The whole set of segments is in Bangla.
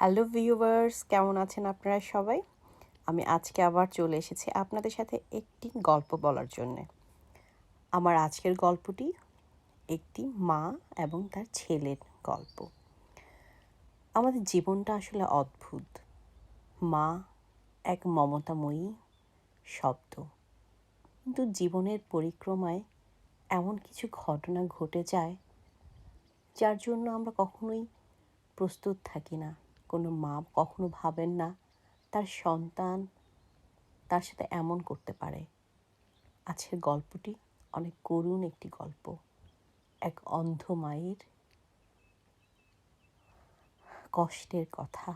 হ্যালো ভিউয়ার্স, কেমন আছেন আপনারা সবাই? আমি আজকে আবার চলে এসেছি আপনাদের সাথে একটি গল্প বলার জন্যে। আমার আজকের গল্পটি একটি মা এবং তার ছেলের গল্প। আমাদের জীবনটা আসলে অদ্ভুত। মা এক মমতাময়ী শব্দ। কিন্তু জীবনের পরিক্রমায় এমন কিছু ঘটনা ঘটে যায়, যার জন্য আমরা কখনোই প্রস্তুত থাকি না। কোনো মা কখনো ভাবেন না, তার সন্তান তার সাথে এমন করতে পারে। আজকের গল্পটি অনেক করুণ একটি গল্প। এক অন্ধ মায়ের কষ্টের কথা।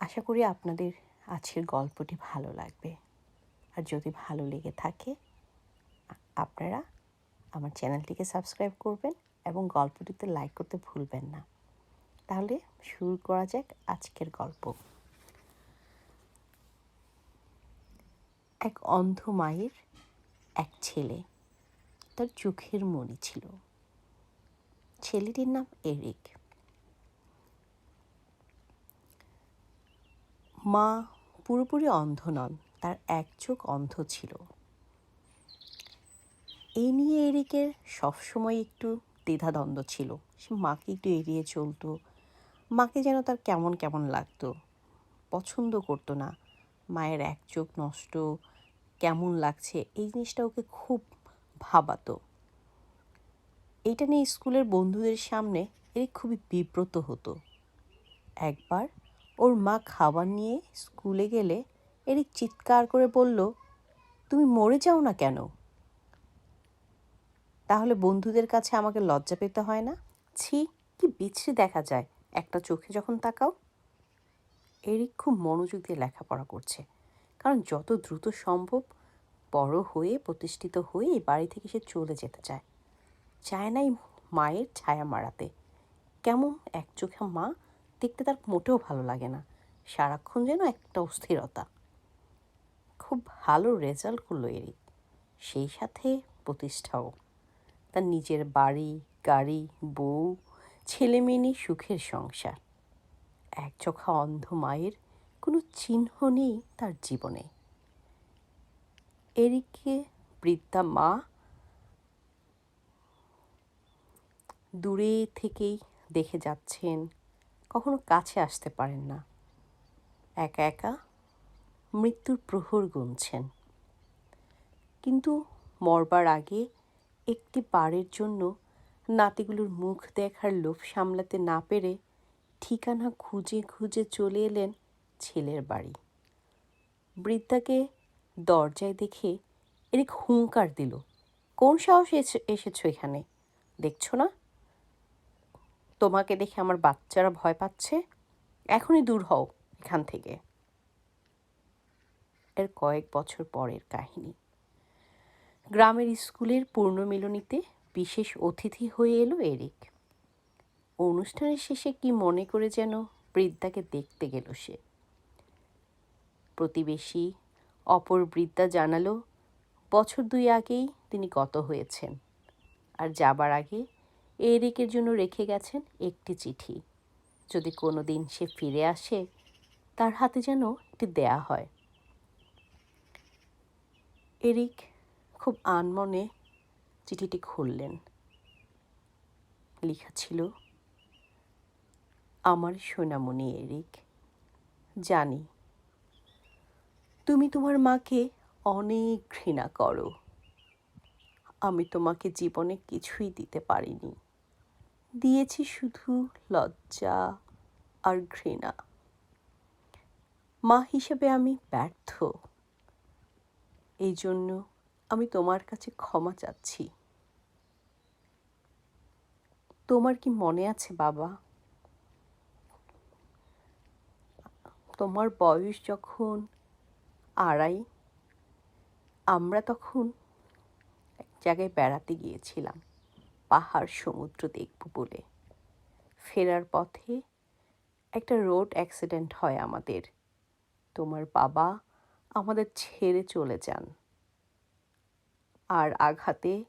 আশা করি আপনাদের আজকের গল্পটি ভালো লাগবে। আর যদি ভালো লেগে থাকে, আপনারা আমার চ্যানেলটিকে সাবস্ক্রাইব করবেন এবং গল্পটিতে লাইক করতে ভুলবেন না। তাহলে শুরু করা যাক আজকের গল্প। এক অন্ধ মায়ের এক ছেলে, তার চোখের মণি ছিল। ছেলেটির নাম এরিক। মা পুরোপুরি অন্ধ নন, তার এক চোখ অন্ধ ছিল। এই নিয়ে এরিকের সবসময় একটু দ্বিধাদ্বন্দ্ব ছিল। সে মাকে একটু এড়িয়ে চলতো মাকে যেন তার কেমন কেমন লাগতো। পছন্দ করতো না। মায়ের এক চোখ নষ্ট, কেমন লাগছে এই জিনিসটা ওকে খুব ভাবাতো। এইটা নিয়ে স্কুলের বন্ধুদের সামনে এর খুবই বিব্রত হতো। একবার ওর মা খাবার নিয়ে স্কুলে গেলে এরিক চিৎকার করে বলল, তুমি মরে যাও না কেন? তাহলে বন্ধুদের কাছে আমাকে লজ্জা পেতে হয় না? ছি, কি বিচ্ছিরি দেখা যায়। একটা চোখে যখন তাকাও, এরিক খুব মনোযোগ দিয়ে লেখাপড়া করছে। কারণ যত দ্রুত সম্ভব বড় হয়ে, প্রতিষ্ঠিত হয়ে এই বাড়ি থেকে সে চলে যেতে চায়। চায় নাই মায়ের ছায়া মারাতে। কেমন এক চোখে মা দেখতে তার মোটেও ভালো লাগে না। সারাক্ষণ যেন একটা অস্থিরতা। খুব ভালো রেজাল্ট করল এরিক। সেই সাথে প্রতিষ্ঠাও। তার নিজের বাড়ি, গাড়ি, বউ ছেলে মেয়ে নিয়ে সুখের সংসার। এক চোখা অন্ধ মায়ের কোনো চিহ্ন নেই তার জীবনে। এরিককে বৃদ্ধা মা, দূরে থেকেই দেখে যাচ্ছেন, কখনো কাছে আসতে পারেন না। একা একা মৃত্যুর প্রহর গুনছেন। কিন্তু মরবার আগে একটি পারের জন্য নাতিগুলোর মুখ দেখার লোভ সামলাতে না পেরে ঠিকানা খুঁজে খুঁজে চলে এলেন ছেলের বাড়ি। বৃদ্ধাকে দরজায় দেখে এরিক হুঙ্কার দিল, কোন সাহস এসেছ এখানে? দেখছ না? তোমাকে দেখে আমার বাচ্চারা ভয় পাচ্ছে? এখনই দূর হও এখান থেকে। এর কয়েক বছর পরের কাহিনী। গ্রামের স্কুলের পূর্ণমিলনীতে বিশেষ অতিথি হয়ে এলো এরিক। অনুষ্ঠানের শেষে কি মনে করে যেন বৃদ্ধাকে দেখতে গেল সে। প্রতিবেশী অপর বৃদ্ধা জানালো, বছর দুই আগেই তিনি গত হয়েছেন। আর যাবার আগে এরিকের জন্য রেখে গেছেন একটি চিঠি। যদি কোনো দিন সে ফিরে আসে, তার হাতে যেন একটি দেয়া হয়। এরিক খুব আনমনে চিঠিটি খুললেন। লেখা ছিল, আমার সোনামণি এরিক। জানি, তুমি তোমার মাকে অনেক ঘৃণা করো। আমি তোমাকে জীবনে কিছুই দিতে পারিনি। দিয়েছি শুধু লজ্জা আর ঘৃণা। মা হিসেবে আমি ব্যর্থ। এই জন্য আমি তোমার কাছে ক্ষমা চাচ্ছি। তোমার কি মনে আছে, বাবা? তোমার বয়স যখন আড়াই, আমরা তখন এক জায়গায় বেড়াতে গিয়েছিলাম, পাহাড় সমুদ্র দেখব বলে। ফেরার পথে একটা রোড অ্যাক্সিডেন্ট হয় আমাদের। তোমার বাবা আমাদের ছেড়ে চলে যান। আর আঘাতে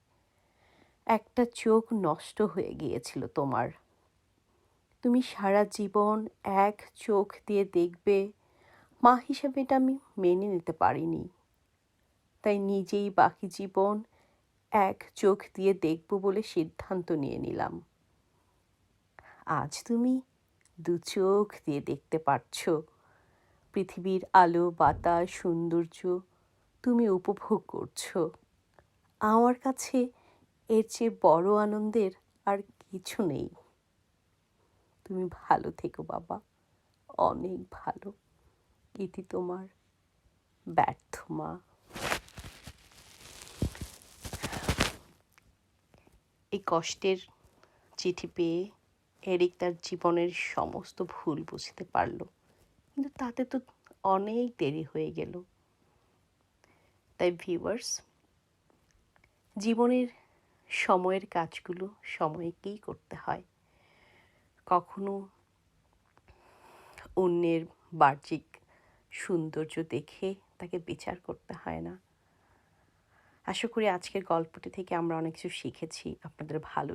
একটা চোখ নষ্ট হয়ে গিয়েছিল তোমার। তুমি সারা জীবন এক চোখ দিয়ে দেখবে, মা হিসেবে এটা আমি মেনে নিতে পারিনি। তাই নিজেই বাকি জীবন এক চোখ দিয়ে দেখব বলে সিদ্ধান্ত নিয়ে নিলাম। আজ তুমি দু চোখ দিয়ে দেখতে পারছ। পৃথিবীর আলো, বাতাস, সৌন্দর্য তুমি উপভোগ করছ। আমার কাছে এর চেয়ে বড় আনন্দের আর কিছু নেই। তুমি ভালো থেকো বাবা, অনেক ভালো। ইতি তোমার ব্যর্থ মা। এই কষ্টের চিঠি পেয়ে এরিক তার জীবনের সমস্ত ভুল বুঝতে পারল। কিন্তু তাতে তো অনেক দেরি হয়ে গেল। তাই ভিউয়ার্স জীবনের সময়ের কাজগুলো সময়কেই করতে হয়। কখনো অন্যের বাহ্যিক সৌন্দর্য দেখে তাকে বিচার করতে হয় না। আশা করি আজকের গল্পটি থেকে আমরা অনেক কিছু শিখেছি। আপনাদের ভালো